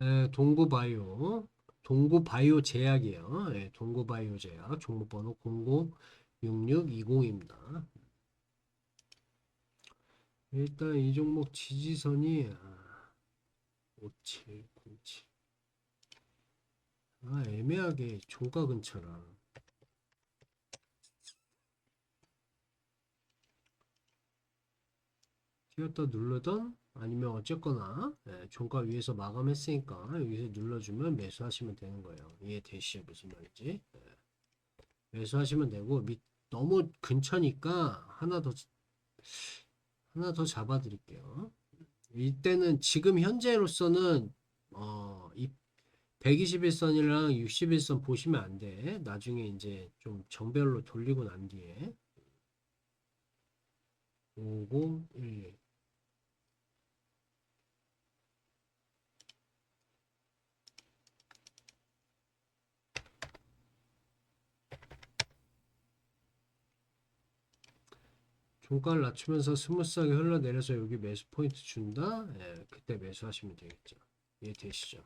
에, 동구바이오, 동구바이오 제약이에요. 예, 동구바이오 제약, 종목번호 006620입니다. 일단 이 종목 지지선이 아, 5707. 아, 애매하게 종가 근처라. 띄었다 누르던 아니면 어쨌거나 예, 종가 위에서 마감했으니까 여기서 눌러주면 매수하시면 되는 거예요. 이해 되시죠? 무슨 말인지? 예. 매수하시면 되고 밑 너무 근처니까 하나 더 하나 더 잡아 드릴게요. 이때는 지금 현재로서는 어, 이 121선이랑 61선 보시면 안 돼. 나중에 이제 좀 정별로 돌리고 난 뒤에 5011 종가를 낮추면서 스무스하게 흘러내려서 여기 매수 포인트 준다? 예, 그때 매수하시면 되겠죠. 이해되시죠?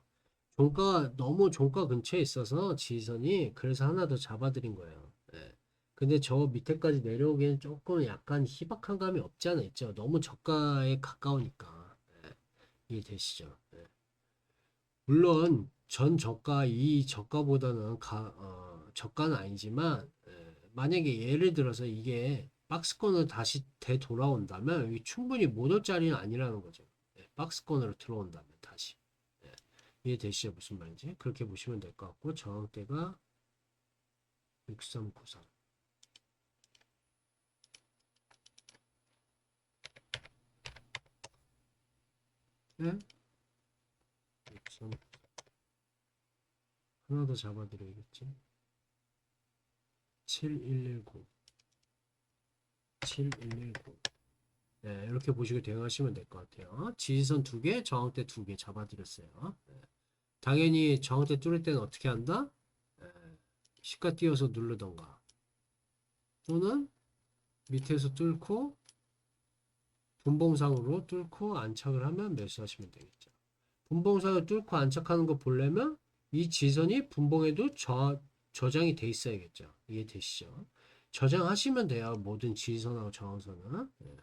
종가 너무 종가 근처에 있어서 지지선이 그래서 하나 더 잡아드린 거예요. 예. 근데 저 밑에까지 내려오기엔 조금 약간 희박한 감이 없지 않아 있죠. 너무 저가에 가까우니까 예. 이해되시죠? 예. 물론 전 저가 이 저가보다는 가, 어, 저가는 아니지만 예. 만약에 예를 들어서 이게 박스권으로 다시 되돌아온다면 여기 충분히 못올 자리는 아니라는 거죠. 예. 박스권으로 들어온다면 다시. 예. 이해되시죠? 무슨 말인지? 그렇게 보시면 될 것 같고 저항대가 6393 네? 63 하나 더 잡아드려야겠지 7119 7119 네, 이렇게 보시고 대응하시면 될 것 같아요. 지지선 두 개, 저항대 두 개 잡아드렸어요. 네. 당연히 저항대 뚫을 때는 어떻게 한다? 네, 시가 띄어서 누르던가 또는 밑에서 뚫고 분봉상으로 뚫고 안착을 하면 매수하시면 되겠죠. 분봉상을 뚫고 안착하는 거 보려면 이 지선이 분봉에도 저, 저장이 돼 있어야겠죠. 이해되시죠? 저장하시면 돼요. 모든 지지선하고 저항선은. 예.